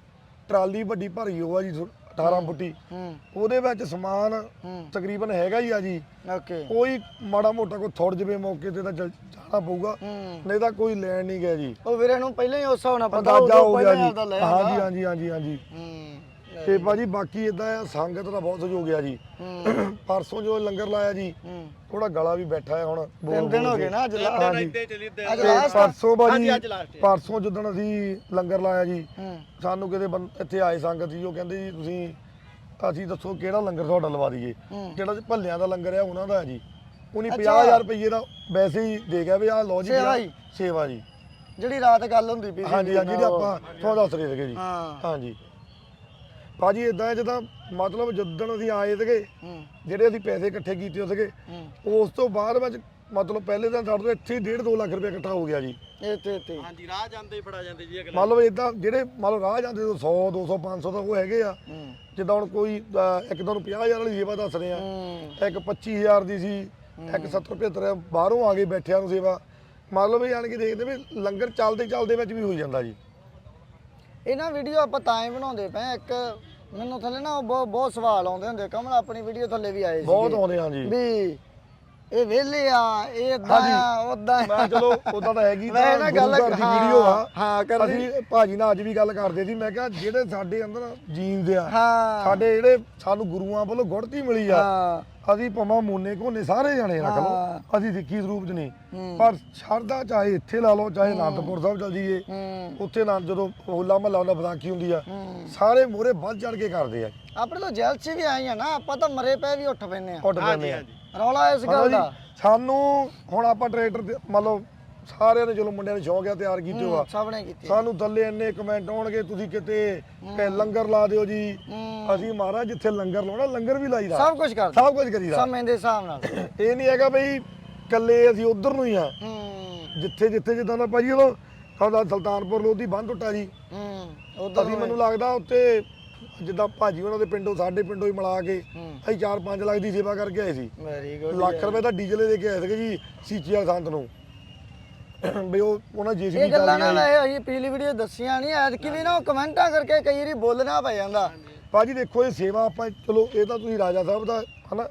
ਟਰਾਲੀ ਵੱਡੀ ਭਰੀ ਹੋਆ ਜੀ 18 ਫੁੱਟੀ। ਹੂੰ। ਉਹਦੇ ਵਿੱਚ ਸਮਾਨ ਹੂੰ। ਤਕਰੀਬਨ ਹੈਗਾ ਹੀ ਆ ਜੀ। ਓਕੇ। ਕੋਈ ਮਾੜਾ ਮੋਟਾ ਕੋਈ ਥੋੜ ਜਵੇ ਮੌਕੇ ਤੇ ਤਾਂ ਚੱਲ ਜਾਣਾ ਪਊਗਾ। ਹੂੰ। ਨਹੀਂ ਤਾਂ ਕੋਈ ਲੈਣ ਨਹੀਂ ਗਿਆ ਜੀ। ਉਹ ਵੀਰੇ ਨੂੰ ਪਹਿਲਾਂ ਹੀ ਉਸ ਨਾਲ ਪਤਾ ਅੰਦਾਜ਼ਾ ਹੋ ਗਿਆ ਜੀ। ਹਾਂਜੀ। ਹਾਂਜੀ ਹਾਂਜੀ ਹਾਂਜੀ। ਹੂੰ। ਤੇ ਭਾਜੀ ਬਾਕੀ ਇਦਾਂ ਆ ਸੰਗਤ ਦਾ ਬਹੁਤ ਸਹਿਯੋਗ ਆ ਜੀ। ਪਰਸੋਂ ਜੋ ਲੰਗਰ ਲਾਇਆ ਜੀ ਥੋੜਾ ਗਲਾ ਵੀ ਬੈਠਾ ਹੈ ਹੁਣ ਤਿੰਨ ਦਿਨ ਹੋ। ਗਏ ਨਾ ਅੱਜ ਲਾ- ਆ? ਪਰਸੋਂ ਭਾਜੀ। ਪਰਸੋਂ ਜਦੋਂ ਅਸੀਂ ਲੰਗਰ ਲਾਇਆ ਜੀ ਸਾਨੂੰ ਕਿਤੇ ਇੱਥੇ ਆਏ ਸੰਗਤ ਜੀ ਉਹ ਕਹਿੰਦੇ ਜੀ ਤੁਸੀਂ ਅਸੀਂ ਦੱਸੋ ਕਿਹੜਾ ਲੰਗਰ ਤੁਹਾਡਾ ਲਵਾ ਦਈਏ। ਜਿਹੜਾ ਜੀ ਭੱਲਿਆਂ ਦਾ ਲੰਗਰ ਹੈ ਉਹਨਾਂ ਦਾ ਜੀ। ਉਹਨੇ ਅੱਛਾ। 50000 ਰੁਪਏ ਦਾ ਵੈਸੇ ਹੀ ਦੇ ਗਿਆ ਵੀ ਆਹ ਲਓ ਜੀ ਸੇਵਾ ਜੀ। ਜਿਹੜੀ ਰਾਤ ਗੱਲ ਹੁੰਦੀ ਪਈ ਸੀ ਹਾਂਜੀ ਹਾਂਜੀ ਜਿਹੜੀ ਆਪਾਂ ਤੁਹਾਨੂੰ ਦੱਸ ਰਹੇ ਸੀਗੇ ਜੀ। ਹਾਂ। ਹਾਂਜੀ। ਭਾਜੀ ਇਦਾਂ ਜਦੋਂ ਮਤਲਬ ਜਦੋਂ ਅਸੀਂ ਆਏ ਸੀਗੇ ਹੂੰ। ਜਿਹੜੇ ਅਸੀਂ ਪੈਸੇ ਇਕੱਠੇ ਕੀਤੇ ਸੀਗੇ ਹੂੰ। ਉਸ ਤੋਂ ਬਾਅਦ ਵਿੱਚ ਮਤਲਬ ਪਹਿਲੇ ਦਿਨ ਸਾਡੇ ਤੋਂ ਇੱਥੇ ਹੀ 1.5 2 ਲੱਖ ਰੁਪਏ ਇਕੱਠਾ ਹੋ ਗਿਆ ਜੀ। ਇਹ ਤੇ ਤੇ ਹਾਂਜੀ ਰਾਹ ਜਾਂਦੇ ਹੀ ਫੜਾ ਜਾਂਦੇ ਜੀ ਅਗਲੇ ਮੰਨ ਲਓ ਇਦਾਂ ਜਿਹੜੇ ਮੰਨ ਲਓ ਰਾਹ ਜਾਂਦੇ ਤੋਂ 100 200 500 ਤਾਂ ਉਹ ਹੈਗੇ ਆ। ਹੂੰ। ਜਿੱਦਾਂ ਹੁਣ ਕੋਈ ਇੱਕ ਤੁਹਾਨੂੰ 50000 ਵਾਲੀ ਸੇਵਾ ਦੱਸ ਰਹੇ ਆ। ਹੂੰ। ਇੱਕ 25000 ਦੀ ਸੀ ਇੱਕ 70 75 ਬਾਹਰੋਂ ਆ ਗਏ ਬੈਠਿਆਂ ਨੂੰ ਸੇਵਾ। ਮੰਨ ਲਓ ਵੀ ਜਾਣ ਕੇ ਦੇਖਦੇ ਵੀ ਲੰਗਰ ਚੱਲਦੇ ਚੱਲਦੇ ਵਿੱਚ ਵੀ ਹੋਈ ਜਾਂਦਾ ਜੀ। ਇਹਨਾਂ ਵੀਡੀਓ ਆਪਾਂ ਤਾਂ ਹੀ ਬਣਾਉਂਦੇ ਪਏ ਇੱਕ ਮੈਨੂੰ ਥੱਲੇ ਨਾ ਬਹੁਤ ਬਹੁਤ ਸਵਾਲ ਆਉਂਦੇ ਹੁੰਦੇ ਕਮਲ ਆਪਣੀ ਵੀਡੀਓ ਥੱਲੇ ਵੀ ਆਏ ਬਹੁਤ ਸੀਗੇ। ਆਉਂਦੇ ਆ ਜੀ ਵੀ ਇਹ ਵਿਹਲੇ ਆ ਇਹ ਇਦਾਂ ਹਾਂਜੀ। ਆ ਉਦਾਂ ਮੈਂ ਚਲੋ ਉਦਾਂ ਤਾਂ ਹੈਗੀ ਮੈਂ ਨਾ ਗੱਲ ਗੁਰੂ ਘਰ ਦੀ ਹਾਂ, ਵੀਡੀਓ ਆ। ਹਾਂ, ਕਰਦੀ। ਅਸੀਂ ਭਾਜੀ ਨਾਲ ਅੱਜ ਵੀ ਗੱਲ ਕਰਦੇ ਸੀ ਮੈਂ ਕਿਹਾ ਜਿਹੜੇ ਸਾਡੇ ਅੰਦਰ ਜੀਂਦੇ ਆ ਹਾਂ। ਸਾਡੇ ਜਿਹੜੇ ਸਾਨੂੰ ਗੁਰੂਆਂ ਵੱਲੋਂ ਗੁੜਤੀ ਮਿਲੀ ਆ ਹਾਂ। ਅਸੀਂ ਭਮਾ ਮੂਨੇ ਕੋਨੇ ਸਾਰੇ ਜਾਣੇ ਰੱਖ ਹਾਂ। ਲਓ ਅਸੀਂ ਸਿੱਖੀ ਸਰੂਪ ਚ ਨਹੀਂ। ਹੂੰ। ਪਰ ਸ਼ਰਧਾ ਚਾਹੇ ਇੱਥੇ ਲਾ ਲਓ ਚਾਹੇ ਅਨੰਦਪੁਰ ਸਾਹਿਬ ਚਲ ਜਾਈਏ ਹੂੰ। ਉੱਥੇ ਨਾ ਜਦੋਂ ਹੋਲਾ ਮਹੱਲਾ ਹੁੰਦਾ ਵਿਸਾਖੀ ਹੁੰਦੀ ਆ ਹੂੰ। ਸਾਰੇ ਮੂਹਰੇ ਵੱਧ ਚੜ ਕੇ ਕਰਦੇ ਆ। ਆਪਣੇ ਤੋਂ ਜੇਲ੍ਹ 'ਚ ਵੀ ਆਏ ਆ ਨਾ ਆਪਾਂ ਤਾਂ ਮਰੇ ਪਏ ਵੀ ਉੱਠ ਪੈਨੇ ਆ। ਉੱਡ ਹਾਂਜੀ ਪੈਂਦੇ ਆ। ਹਾਂਜੀ। ਰੌਲਾ ਇਸ ਗੱਲ? ਦਾ। ਸਾਨੂੰ ਹੁਣ ਆਪਾਂ ਟਰੈਕਟਰ ਮੰਨ ਲਓ ਸਾਰਿਆਂ ਨੇ ਚਲੋ ਮੁੰਡਿਆਂ ਨੇ ਸ਼ੌਂਕ ਆ ਤਿਆਰ ਕੀਤੇ ਹੋਆ। ਸਭ ਨੇ ਕੀਤੀ। ਸਾਨੂੰ ਥੱਲੇ ਇੰਨੇ ਕਮੈਂਟ ਆਉਣਗੇ ਤੁਸੀਂ ਕਿਤੇ ਲੰਗਰ ਲਾ ਦਿਓ ਜੀ। ਅਸੀਂ ਮਹਾਰਾਜ ਜਿੱਥੇ ਲੰਗਰ ਲਾਉਣਾ ਲੰਗਰ ਵੀ ਲਾਈਦਾ। ਸਭ ਕੁਝ ਕਰਦੇ। ਸਭ ਕੁਝ ਕਰੀਦਾ। ਸਮੇਂ ਦੇ ਹਿਸਾਬ ਨਾਲ। ਇਹ ਨਹੀਂ ਹੈਗਾ ਬਈ ਕੱਲੇ ਅਸੀਂ ਉਧਰ ਨੂੰ ਹੀ ਆ। ਜਿੱਥੇ ਜਿੱਥੇ ਜਿੱਦਾਂ ਦਾ ਭਾਜੀ ਉਹ ਸਾਡਾ ਸੁਲਤਾਨਪੁਰ ਲੋਧੀ ਬੰਦ ਟੁੱਟਾ ਜੀ। ਹੂੰ ਉਧਰ ਮੈਨੂੰ ਲੱਗਦਾ ਉੱਤੇ ਜਿੱਦਾਂ ਭਾਜੀ ਉਹਨਾਂ ਦੇ ਪਿੰਡੋਂ ਸਾਡੇ ਪਿੰਡੋਂ ਹੀ ਮਿਲਾ ਕੇ ਅਸੀਂ 4-5 ਲੱਖ ਦੀ ਸੇਵਾ ਕਰਕੇ ਆਏ ਸੀ। ਵੈਰੀ ਗੁੱਡ ਲੱਖ ਰੁਪਏ ਦਾ ਡੀਜ਼ਲ ਦੇ ਕੇ ਆਏ ਸੀਗੇ ਜੀ ਸੀਚੀ ਵਾਲੇ ਸੰਤ ਨੂੰ। ਵੀ ਉਹ ਉਹਨਾਂ ਜੀਸੀਬੀ ਇਹ ਗੱਲਾਂ ਨਾ। ਵੈਸੇ ਅਸੀਂ ਪਿਛਲੀ ਵੀਡੀਓ ਦੱਸੀਆਂ ਨਹੀਂ ਐਤਕੀ ਵੀ ਨਾ ਉਹ ਕਮੈਂਟਾਂ ਕਰਕੇ ਕਈ ਵਾਰੀ ਬੋਲਣਾ ਪੈ ਜਾਂਦਾ। ਭਾਜੀ ਦੇਖੋ ਇਹ ਸੇਵਾ ਆਪਾਂ ਚਲੋ ਇਹ ਤਾਂ ਤੁਸੀਂ ਰਾਜਾ ਸਾਹਿਬ ਦਾ ਹਨਾ?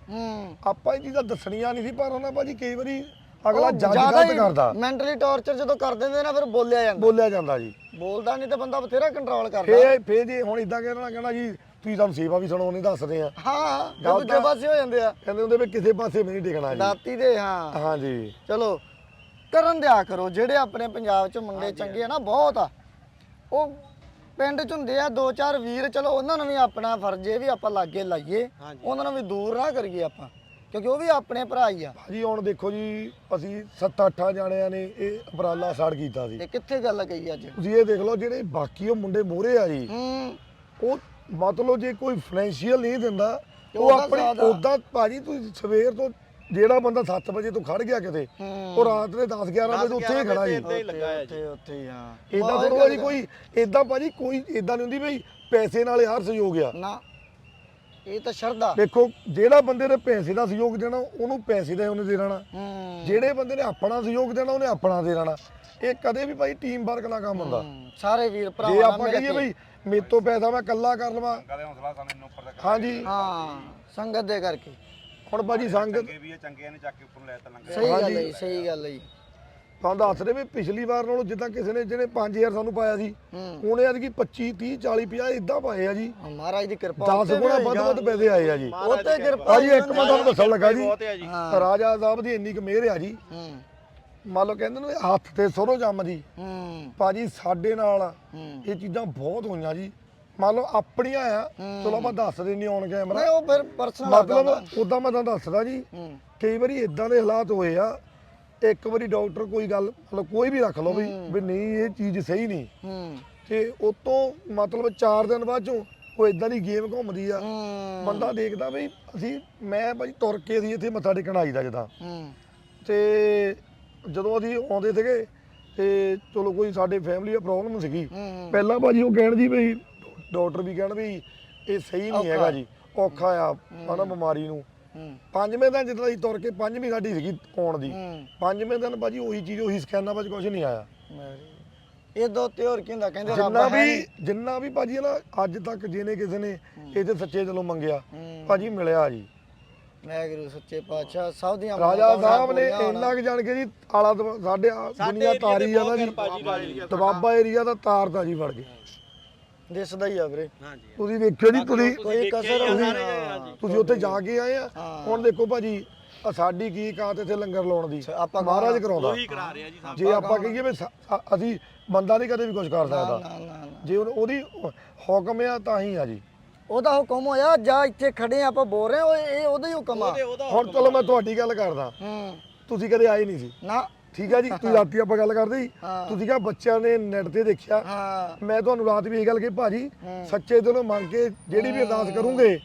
ਆਪਾਂ ਇਹ ਚੀਜ਼ਾਂ ਦੱਸਣੀਆਂ ਨਹੀਂ ਸੀ ਪਰ ਉਹਨਾਂ ਭਾਜੀ ਕਈ ਵਾਰੀ ਅਗਲਾ ਜੱਜ ਗਲਤ ਕਰਦਾ। ਮੈਂਟਲੀ ਟੌਰਚਰ ਜਦੋਂ ਕਰ ਦਿੰਦੇ ਨਾ ਫਿਰ ਬੋਲਿਆ ਜਾਂਦਾ। ਬੋਲਿਆ ਜਾਂਦਾ ਜੀ। ਬੋਲਦਾ ਨਹੀਂ ਤੇ ਬੰਦਾ ਬਥੇਰਾ ਕੰਟਰੋਲ ਕਰਦਾ। ਫੇਰ ਫੇਰ ਜੇ ਹੁਣ ਇਦਾਂ ਕਹਿਣਾ ਕਹਿਣਾ ਜੀ ਤੁਸੀਂ ਸਾਨੂੰ ਸੇਵਾ ਵੀ ਸੁਣਾਉਣੀ ਦੱਸਦੇ ਆ। ਹਾਂ ਦੂਜੇ ਪਾਸੇ ਹੋ ਜਾਂਦੇ ਆ। ਕਹਿੰਦੇ ਹੁੰਦੇ ਵੀ ਕਿਸੇ ਪਾਸੇ ਵੀ ਨਹੀਂ ਟਿਕਣਾ ਜੀ। ਦਾਤੀ ਦੇ ਹਾਂ। ਹਾਂਜੀ। ਚਲੋ ਕਰਨ ਦਿਆ ਕਰੋ ਜਿਹੜੇ ਆਪਣੇ ਪੰਜਾਬ 'ਚ ਮੁੰਡੇ ਚੰਗੇ ਆ ਨਾ ਬਹੁਤ ਆ। ਉਹ ਪਿੰਡ 'ਚ ਹੁੰਦੇ ਆ ਦੋ ਚਾਰ ਵੀਰ ਚਲੋ ਉਹਨਾਂ ਨੂੰ ਵੀ ਆਪਣਾ ਫਰਜ਼ ਹੈ ਵੀ ਆਪਾਂ ਲਾਗੇ ਲਾਈਏ। ਉਹਨਾਂ ਨੂੰ ਵੀ ਦੂਰ ਨਾ ਕਰੀਏ ਆਪਾਂ। ਕਿਉਂਕਿ ਉਹ ਵੀ ਆਪਣੇ ਭਰਾ ਹੀ ਆ। ਭਾਜੀ ਹੁਣ ਦੇਖੋ ਜੀ ਅਸੀਂ 7-8 ਜਾਣਿਆਂ ਨੇ ਇਹ ਉਪਰਾਲਾ ਸੜ ਕੀਤਾ ਸੀ। ਤੇ ਕਿੱਥੇ ਗੱਲ ਕਹੀ ਅੱਜ? ਤੁਸੀਂ ਇਹ ਦੇਖ ਲਓ ਜਿਹੜੇ ਬਾਕੀ ਉਹ ਮੁੰਡੇ ਮੋਰੇ ਆ ਜੀ ਹੂੰ। ਉਹ ਮਤਲਬ ਜੇ ਕੋਈ ਫਾਈਨੈਂਸ਼ੀਅਲ ਨਹੀਂ ਦਿੰਦਾ ਉਹ ਆਪਣੀ। ਉਦਾਂ ਭਾਜੀ ਤੁਸੀਂ ਸਵੇਰ ਤੋਂ ਜਿਹੜਾ ਬੰਦਾ 7 ਵਜੇ ਤੋਂ ਖੜ ਗਿਆ ਕਿਤੇ ਹੂੰ। ਉਹ ਰਾਤ ਦੇ 10 11 ਵਜੇ ਤੋਂ ਉੱਥੇ ਹੀ ਖੜਾ ਜੀ। ਇੱਦਾਂ ਹੀ ਲੱਗਾ ਹੈ ਜੀ। ਉੱਥੇ ਉੱਥੇ ਹੀ, ਹਾਂ ਇਦਾਂ ਥੋੜਾ ਜੀ ਕੋਈ ਇਦਾਂ ਭਾਜੀ ਕੋਈ ਇਦਾਂ ਨਹੀਂ ਹੁੰਦੀ ਬਈ ਪੈਸੇ ਨਾਲ ਹਰ ਸਹਿਯੋਗ ਆ। ਨਾ। ਇਹ ਤਾਂ ਸ਼ਰਧਾ। ਦੇਖੋ ਜਿਹੜਾ ਬੰਦੇ ਨੇ ਪੈਸੇ ਦਾ ਸਹਿਯੋਗ ਦੇਣਾ ਉਹਨੂੰ ਪੈਸੇ ਦਾ ਹੀ ਉਹਨੇ ਦੇ ਦੇਣਾ। ਹੂੰ। ਜਿਹੜੇ ਬੰਦੇ ਨੇ ਆਪਣਾ ਸਹਿਯੋਗ ਦੇਣਾ ਉਹਨੇ ਆਪਣਾ ਦੇ ਦੇਣਾ। ਇਹ ਕਦੇ ਵੀ ਭਾਈ ਟੀਮ ਵਰਕ ਨਾਲ ਕੰਮ ਹੁੰਦਾ। ਹੂੰ, ਸਾਰੇ ਵੀਰ ਭਰਾ ਜੇ ਆਪਾਂ ਕਹੀਏ ਬਈ ਮੇਰੇ ਤੋਂ ਪੈਸਾ ਮੈਂ ਇਕੱਲਾ ਕਰ ਲਵਾਂ। ਕਦੇ ਹੌਸਲਾ ਸਾਨੂੰ ਇੰਨਾ ਉੱਪਰ ਤੱਕ ਹਾਂਜੀ। ਹਾਂ ਸੰਗਤ ਦੇ ਕਰਕੇ। ਹੁਣ ਭਾਜੀ ਸੰਗਤ ਚੰਗੇ ਵੀ ਇਹ ਚੰਗੇ ਨੇ ਚੱਕ ਕੇ ਉੱਪਰ ਲੈ ਤਾ ਲੰਗਰ। ਸਹੀ ਗੱਲ। ਹੈ ਜੀ, ਸਹੀ ਗੱਲ ਹੈ ਜੀ। ਤੁਹਾਨੂੰ ਦੱਸ ਰਹੇ ਵੀ ਪਿਛਲੀ ਵਾਰ ਨਾਲੋਂ ਜਿੱਦਾਂ ਕਿਸੇ ਨੇ ਜਿਹਨੇ 5000 ਸਾਨੂੰ ਪਾਇਆ ਸੀ ਉਹਨੇ ਅੱਜ ਕੀ 25 30 40 50 ਇਦਾਂ ਪਾਏ ਆ ਜੀ। ਮਹਾਰਾਜ ਦੀ ਕਿਰਪਾ 10 ਉੱਤੇ ਗੁਣਾ ਵੱਧ। ਵੱਧ ਪੈਸੇ ਆਏ ਆ ਜੀ। ਉਹ ਤੇ ਕਿਰਪਾ ਭਾਜੀ ਇੱਕ ਮੈਂ ਤੁਹਾਨੂੰ ਦੱਸਣ ਲੱਗਾ ਜੀ। ਜੀ। ਰਾਜਾ ਸਾਹਿਬ ਦੀ ਇੰਨੀ ਕੁ ਮਿਹਰ ਆ ਜੀ। ਮੰਨ ਲਓ ਕਹਿੰਦੇ ਨੇ ਹੱਥ ਤੇ ਸਰੋਂ ਜੰਮ ਜੀ। ਹੂੰ। ਭਾਜੀ ਸਾਡੇ ਨਾਲ ਇਹ ਚੀਜ਼ਾਂ ਬਹੁਤ ਹੋਈਆਂ ਜੀ। ਮੰਨ ਲਓ ਆਪਣੀਆਂ ਆ। ਚਲੋ ਆਪਾਂ ਦੱਸਦੇ ਨਹੀਂ ਔਨ ਕੈਮਰਾ। ਨਹੀਂ ਉਹ ਫਿਰ ਪਰਸਨਲ ਮਤਲਬ ਉਦਾਂ ਮੈਂ ਤੁਹਾਨੂੰ ਦੱਸਦਾ ਜੀ। ਕਈ ਵਾਰੀ ਇਦਾਂ ਦੇ ਹਾਲਾਤ ਹੋਏ ਆ ਇੱਕ ਵਾਰੀ ਡਾਕਟਰ ਕੋਈ ਗੱਲ ਮਤਲਬ ਕੋਈ ਵੀ ਰੱਖ ਲਓ ਵੀ ਵੀ ਨਹੀਂ ਇਹ ਚੀਜ਼ ਸਹੀ ਨਹੀਂ। ਹੂੰ। ਤੇ ਉਤੋਂ ਮਤਲਬ 4 ਦਿਨ ਬਾਅਦ ਚੋਂ ਉਹ ਇਦਾਂ ਦੀ ਗੇਮ ਘੁੰਮਦੀ ਆ। ਬੰਦਾ ਦੇਖਦਾ ਵੀ ਅਸੀਂ ਮੈਂ ਭਾਈ ਤੁਰ ਕੇ ਸੀ ਇੱਥੇ ਮੱਥਾ ਟੇਕਣ ਆਈਦਾ ਜਦਾਂ। ਹੂੰ। ਤੇ ਜਦੋਂ ਅਸੀਂ ਆਉਂਦੇ ਸੀਗੇ ਤੇ ਚਲੋ ਕੋਈ ਸਾਡੇ ਫੈਮਿਲੀ ਦਾ ਪ੍ਰੋਬਲਮ ਸੀਗੀ। ਪਹਿਲਾਂ ਭਾਜੀ ਉਹ ਕਹਿਣ ਜੀ ਵੀ ਡਾਕਟਰ ਵੀ ਕਹਿਣ ਵੀ ਇਹ ਸਹੀ ਨਹੀਂ ਹੈਗਾ ਜੀ ਔਖਾ ਆ ਹਨਾ ਬਿਮਾਰੀ ਨੂੰ। ਪੰਜਵੇਂ ਦਿਨ ਜਦੋਂ ਅਸੀਂ ਤੁਰ ਕੇ ਪੰਜਵੀਂ ਸਾਡੀ ਸੀਗੀ ਆਉਣ ਦੀ। ਪੰਜਵੇਂ ਦਿਨ ਭਾਜੀ ਉਹੀ ਚੀਜ਼ ਉਹੀ ਸਕੈਨਾਂ ਵਿੱਚ ਕੁਝ ਨਹੀਂ ਆਇਆ। ਇਹ ਦੋ ਤੇ ਹੋਰ ਕੀ ਹੁੰਦਾ ਕਹਿੰਦੇ ਰੱਬ ਜਿੰਨਾ ਵੀ ਜਿੰਨਾ ਵੀ ਭਾਜੀ ਨਾ ਅੱਜ ਤੱਕ ਜਿਹਨੇ ਕਿਸੇ ਨੇ ਇਹਦੇ ਸੱਚੇ ਦਿਲੋਂ ਮੰਗਿਆ। ਭਾਜੀ ਮਿਲਿਆ ਜੀ। ਵਾਹਿਗੁਰੂ ਸੱਚੇ ਪਾਤਸ਼ਾਹ ਸਭ ਦੀਆਂ ਰਾਜਾ ਸਾਹਿਬ ਨੇ ਹੋਣ। ਇੰਨਾ ਕੁ ਜਾਣ ਕੇ ਜੀ ਆਲਾ ਸਾਡੇ ਦੁਨੀਆ ਤਾਰੀ ਤੇ ਆ ਨਾ ਬਹੁਤ ਜੀ। ਦਬਾਬਾ ਏਰੀਆ ਦਾ ਤਾਰ ਦਾ ਜੀ ਵੜ ਗਏ ਦਿਸਦਾ ਹੀ ਆ ਵੀਰੇ। ਹਾਂਜੀ। ਤੁਸੀਂ ਵੇਖਿਓ ਜੀ ਤੁਸੀਂ ਕੋਈ ਕਸਰ ਹਾਂਜੀ। ਤੁਸੀਂ ਉੱਥੇ ਜਾ ਕੇ ਆਏ ਆ। ਹੁਣ ਦੇਖੋ ਭਾਜੀ ਆ ਸਾਡੀ ਕੀ ਕਾਤ ਇੱਥੇ ਲੰਗਰ ਲਾਉਣ ਦੀ? ਆਪਾਂ ਮਹਾਰਾਜ ਕਰਾਉਂਦਾ। ਉਹੀ ਕਰਾ ਰਿਹਾ ਜੀ ਜੇ ਆਪਾਂ ਕਹੀਏ ਵੀ ਅਸੀਂ ਬੰਦਾ ਨਹੀਂ ਕਦੇ ਵੀ ਕੁਝ ਕਰ ਸਕਦਾ। ਜੇ ਉਹਦੀ ਹੁਕਮ ਆ ਤਾਂ ਹੀ ਆ ਜੀ। ਉਹਦਾ ਹੁਕਮ ਹੋਇਆ ਜਾਂ ਇੱਥੇ ਖੜੇ ਆਪਾਂ ਬੋਲ ਰਹੇ ਹਾਂ, ਇਹ ਉਹਦਾ ਹੀ ਹੁਕਮ ਆ। ਹੁਣ ਚਲੋ ਮੈਂ ਤੁਹਾਡੀ ਗੱਲ ਕਰਦਾ। ਤੁਸੀਂ ਕਦੇ ਆਏ ਨਹੀਂ ਸੀ? ਨਾ। ਠੀਕ ਆ ਜੀ ਤੁਸੀਂ ਰਾਤੀ ਆਪਾਂ ਗੱਲ ਕਰਦੇ ਸੀ। ਤੁਸੀਂ ਕਿਹਾ ਬੱਚਿਆਂ ਨੇ ਨੈਟ ਤੇ ਦੇਖਿਆ। ਮੈਂ ਤੁਹਾਨੂੰ ਰਾਤ ਵੀ ਇਹ ਗੱਲ ਕਹੀ ਭਾਜੀ। ਸੱਚੇ ਦਿਲੋਂ ਮੰਗ ਕੇ ਜਿਹੜੀ ਵੀ ਅਰਦਾਸ ਕਰੋਗੇ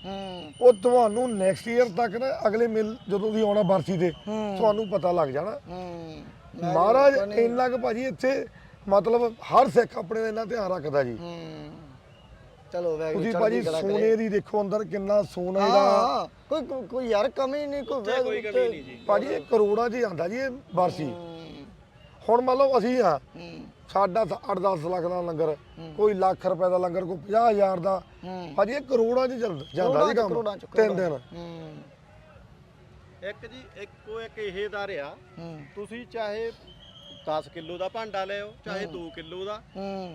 ਉਹ ਤੁਹਾਨੂੰ ਨੈਕਸਟ ਈਅਰ ਤੱਕ ਨਾ ਅਗਲੇ ਮਿਲ ਜਦੋਂ ਤੁਸੀਂ ਆਉਣਾ ਬਰਸੀ ਤੇ। ਤੁਹਾਨੂੰ ਪਤਾ ਲੱਗ ਜਾਣਾ। ਮਹਾਰਾਜ ਇੰਨਾ ਕੁ ਭਾਜੀ ਇੱਥੇ ਮਤਲਬ ਹਰ ਸਿੱਖ ਆਪਣੇ ਦਾ ਇੰਨਾ ਧਿਆਨ ਰੱਖਦਾ ਜੀ। ਚਲੋ ਵਾਹਿਗੁਰੂ ਤੁਸੀਂ ਭਾਜੀ। ਸੋਨੇ ਦੀ ਦੇਖੋ ਅੰਦਰ ਕਿੰਨਾ ਸੋਨਾ ਇਹਦਾ। ਹਾਂ ਕੋਈ ਕੋਈ- ਕੋਈ ਯਾਰ ਕਮੀ ਨਹੀਂ ਕੋਈ ਵਾਹਿਗੁਰੂ ਕੋਈ ਕਮੀ ਨਹੀਂ ਜੀ। ਭਾਜੀ ਇਹ ਕਰੋੜਾਂ 'ਚ ਆਂਦਾ ਜੀ ਇਹ ਬਰਸੀ ਹੁਣ ਮੰਨ ਲਓ ਅਸੀਂ ਆ ਸਾਡਾ 8-10 ਲੱਖ ਦਾ ਲੰਗਰ ਕੋਈ ਲੱਖ ਰੁਪਏ ਦਾ ਲੰਗਰ ਕੋਈ 50000 ਦਾ। ਭਾਜੀ ਇਹ ਕਰੋੜਾਂ 'ਚ ਚੱਲਦਾ ਜਾਂਦਾ ਜੀ ਕੰਮ। ਕਰੋੜਾਂ 'ਚ, ਤਿੰਨ ਦਿਨ। ਇੱਕ ਜੀ ਇੱਕੋ ਇੱਕ ਇਹ ਦਾ ਰਿਆ ਤੁਸੀਂ ਚਾਹੇ 10 ਕਿਲੋ ਦਾ ਭਾਂਡਾ ਲਿਓ ਚਾਹੇ 2 ਕਿਲੋ ਦਾ।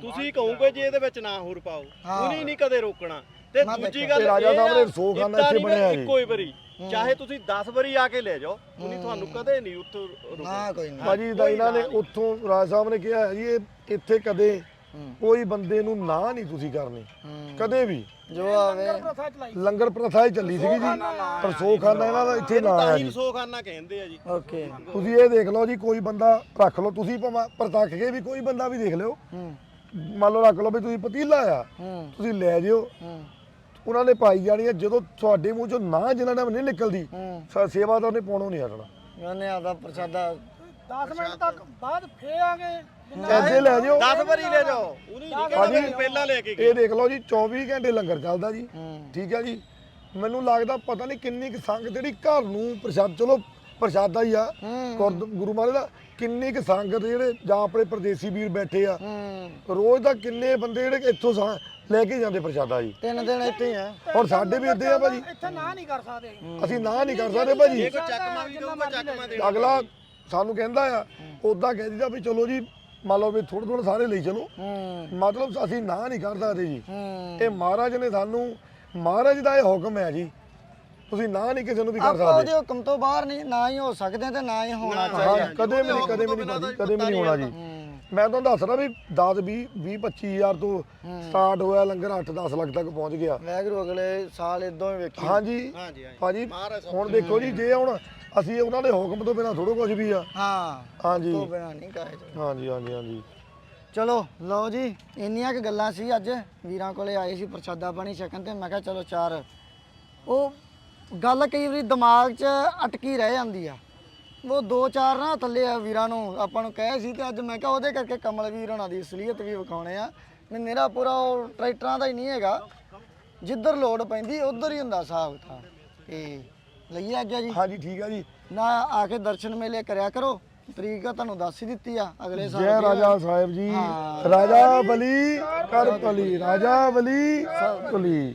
ਤੁਸੀਂ ਕਹੋਗੇ ਜੀ ਇਹਦੇ ਵਿੱਚ ਨਾ ਹੋਰ ਪਾਓ। ਉਹਨੇ ਨਹੀਂ ਕਦੇ ਰੋਕਣਾ। ਤੇ ਦੂਜੀ। ਗੱਲ ਰਾਜਾ ਸਾਹਿਬ ਨੇ ਰਸੋਖਾਨਾ ਇੱਥੇ ਬਣਿਆ ਜੀ। ਇੱਕੋ ਹੀ ਵਾਰੀ। ਚਾਹੇ ਤੁਸੀਂ 10 ਵਾਰੀ ਆ ਕੇ ਲੈ ਜਾਓ ਉਹਨੇ ਤੁਹਾਨੂੰ ਕਦੇ ਨਹੀਂ ਉੱਥੋਂ ਨਾ ਰੋਕਣਾ ਕੋਈ ਨਹੀਂ। ਭਾਜੀ ਦਾ ਇਹਨਾਂ ਨੇ ਉੱਥੋਂ ਰਾਜ ਸਾਹਿਬ ਨੇ ਕਿਹਾ ਹੈ ਜੀ ਇਹ ਇੱਥੇ ਕਦੇ। ਕੋਈ ਬੰਦੇ ਨੂੰ ਨਾ ਨਹੀਂ ਤੁਸੀਂ ਕਰਨੀ। ਕਦੇ ਵੀ। ਜੋ ਆਵੇ। ਲੰਗਰ ਪ੍ਰਥਾ ਹੀ ਚੱਲੀ ਸੀਗੀ ਜੀ। ਰਸੋਖਾਨਾ ਇਹਨਾਂ ਦਾ ਇੱਥੇ ਨਾ ਆਇਆ ਜੀ। ਰਸੋਖਾਨਾ ਕਹਿੰਦੇ ਆ ਜੀ। ਓਕੇ। ਤੁਸੀਂ ਇਹ ਦੇਖ ਲਓ ਜੀ ਕੋਈ ਬੰਦਾ ਰੱਖ ਲਓ। ਤੁਸੀਂ ਭਾਵੇਂ ਪਰਤੱਖ ਕੇ ਵੀ ਕੋਈ ਬੰਦਾ ਵੀ ਦੇਖ ਲਿਓ। ਮੰਨ ਲਓ ਰੱਖ ਲਓ ਵੀ ਤੁਸੀਂ ਪਤੀਲਾ ਆ। ਤੁਸੀਂ ਲੈ ਜਿਓ। ਉਹਨਾਂ ਨੇ ਪਾਈ ਜਾਣੀ ਹੈ ਜਦੋਂ ਤੁਹਾਡੇ ਮੂੰਹ ਚੋਂ ਨਾ ਜਿਨ੍ਹਾਂ ਨਾਲ ਨਹੀਂ ਨਿਕਲਦੀ ਹੂੰ। ਸ- ਸੇਵਾ ਤਾਂ ਉਹਨੇ ਪਾਉਣੋਂ ਨਹੀਂ ਹਟਣਾ। ਉਹਨੇ ਆਦਾ ਪ੍ਰਸ਼ਾਦਾ 10 ਮਿੰਟ ਤੱਕ ਬਾਅਦ ਫੇਰ ਆ ਗਏ। ਲੈ ਜਿਓ। 10 ਵਾਰੀ ਲੈ ਜਾਓ। ਉਹਨੇ ਭਾਜੀ, ਪਹਿਲਾਂ ਲੈ ਕੇ ਗਏ। ਇਹ ਦੇਖ ਲਓ ਜੀ 24 ਘੰਟੇ ਲੰਗਰ ਚੱਲਦਾ ਜੀ। ਹੂੰ। ਠੀਕ ਹੈ ਜੀ। ਮੈਨੂੰ ਲੱਗਦਾ ਪਤਾ ਨਹੀਂ ਕਿੰਨੀ ਕੁ ਸੰਗਤ ਜਿਹੜੀ ਘਰ ਨੂੰ ਪ੍ਰਸ਼ਾਦ ਚਲੋ ਪ੍ਰਸ਼ਾਦਾ ਹੀ ਆ। ਗੁਰਦ- ਗੁਰੂ ਮਹਾਰਾਜ ਦਾ ਕਿੰਨੀ ਕੁ ਸੰਗਤ ਜਿਹੜੇ ਜਾਂ ਆਪਣੇ ਪਰਦੇਸੀ ਵੀਰ ਬੈਠੇ ਆ। ਰੋਜ਼ ਦਾ ਕਿੰਨੇ ਬੰਦੇ ਜਿਹੜੇ ਇੱਥੋਂ ਸਾਂ ਲੈ ਕੇ ਜਾਂਦੇ ਪ੍ਰਸ਼ਾਦਾ ਜੀ। ਤਿੰਨ ਦਿਨ ਇੱਥੇ ਹੀ ਆ। ਔਰ ਸਾਡੇ ਵੀ ਇੱਦਾਂ ਆ ਭਾਜੀ। ਇੱਥੇ ਨਾ ਨਹੀਂ ਕਰ ਸਕਦੇ। ਅਸੀਂ ਨਾ ਨਹੀਂ ਕਰ ਸਕਦੇ ਭਾਜੀ। ਚੱਕਮਾ ਵੀ ਦਊਗਾ ਚੱਕਮਾ ਦੇ ਅਗਲਾ ਸਾਨੂੰ ਕਹਿੰਦਾ ਆ ਉਦਾਂ ਕਹਿ ਦਿੰਦਾ ਵੀ ਚਲੋ ਜੀ ਮੰਨ ਲਓ ਵੀ ਥੋੜਾ ਥੋੜਾ ਸਾਰੇ ਲਈ ਚਲੋ। ਹੂੰ। ਮਤਲਬ ਅਸੀਂ ਨਾ ਨਹੀਂ ਕਰ ਸਕਦੇ ਜੀ। ਹੂੰ। ਇਹ ਮਹਾਰਾਜ ਨੇ ਸਾਨੂੰ ਮਹਾਰਾਜ ਦਾ ਇਹ ਹੁਕਮ ਹੈ ਜੀ। ਤੁਸੀਂ ਨਾ ਨਹੀਂ ਕਿਸੇ ਨੂੰ ਵੀ ਕਰ ਆਪਾਂ ਸਕਦੇ। ਉਹਦੇ ਹੁਕਮ ਤੋਂ ਬਾਹਰ ਨਹੀਂ ਨਾ ਹੀ ਹੋ ਸਕਦੇ ਤੇ ਨਾ ਹੀ ਹੋਣਾ ਹਾਂ ਚਾਹੀਦਾ। ਕਦੇ ਵੀ ਨਹੀਂ ਕਦੇ ਵੀ ਨਹੀਂ ਭਾਜੀ ਕਦੇ ਵੀ ਨਹੀਂ ਹੋਣਾ ਜੀ। ਮੈਂ ਤੁਹਾਨੂੰ ਦੱਸ ਰਿਹਾ ਵੀ 10 20 20 25000 ਤੋਂ ਸਟਾਰਟ ਹੋਇਆ ਲੰਗਰ 8 10 ਲੱਖ ਤੱਕ ਪਹੁੰਚ ਗਿਆ। ਵੈਗਰੂ ਅਗਲੇ ਸਾਲ ਇਦੋਂ ਹੀ ਵੇਖੀ ਹਾਂਜੀ। ਹਾਂਜੀ ਭਾਜੀ ਹੁਣ ਦੇਖੋ ਜੀ ਜੇ ਹੁਣ ਅਸੀਂ ਉਹਨਾਂ ਦੇ ਹੁਕਮ ਤੋਂ ਬਿਨਾ ਥੋੜੋ ਕੁਝ ਵੀ ਆ। ਹਾਂ ਹਾਂਜੀ। ਤੋਂ ਬਿਨਾ ਨਹੀਂ ਕਹੇ ਹਾਂਜੀ ਹਾਂਜੀ ਹਾਂਜੀ। ਚਲੋ ਲਓ ਜੀ ਇੰਨੀਆਂ ਕੁ ਗੱਲਾਂ ਸੀ ਅੱਜ। ਵੀਰਾਂ ਕੋਲੇ ਆਏ ਸੀ ਪ੍ਰਸ਼ਾਦਾ ਪਾਣੀ ਛਕਣ ਤੇ ਮੈਂ ਕਿਹਾ ਚਲੋ ਚਾਰ। ਉਹ ਗੱਲ ਕਈ ਵਾਰੀ ਦਿਮਾਗ 'ਚ ਅਟਕੀ ਰਹਿ ਜਾਂਦੀ ਆ। ਉਹ ਦੋ ਚਾਰ ਨਾ ਥੱਲੇ ਆ ਵੀਰਾਂ ਨੂੰ ਆਪਾਂ ਨੂੰ ਕਹੇ ਸੀ ਤੇ ਅੱਜ ਮੈਂ ਕਿਹਾ ਉਹਦੇ ਕਰਕੇ ਕਮਲ ਵੀਰ ਹੋਣਾ ਦੀ ਅਸਲੀਅਤ ਵੀ ਵਿਖਾਉਣੇ ਆ। ਵੀ ਮੇਰਾ ਪੂਰਾ ਉਹ ਟਰੈਕਟਰਾਂ ਦਾ ਹੀ ਨਹੀਂ ਹੈਗਾ। ਜਿੱਧਰ ਲੋਡ ਪੈਂਦੀ ਉਧਰ ਹੀ ਹੁੰਦਾ ਹਿਸਾਬ ਤਾਂ ਤੇ ਲਈਏ ਆਗਿਆ ਜੀ? ਹਾਂਜੀ ਠੀਕ ਆ ਜੀ। ਨਾ ਆ ਕੇ ਦਰਸ਼ਨ ਮੇਲੇ ਕਰਿਆ ਕਰੋ। ਤਰੀਕ ਆ ਤੁਹਾਨੂੰ ਦੱਸ ਹੀ ਦਿੱਤੀ ਆ ਅਗਲੇ ਸਾਲ ਜੈ ਦੀ। ਰਾਜਾ ਸਾਹਿਬ ਜੀ। ਹਾਂ। ਰਾਜਾ ਬਲੀ ਕਰ ਭਲੀ ਰਾਜਾ ਬਲੀ ਭਲੀ।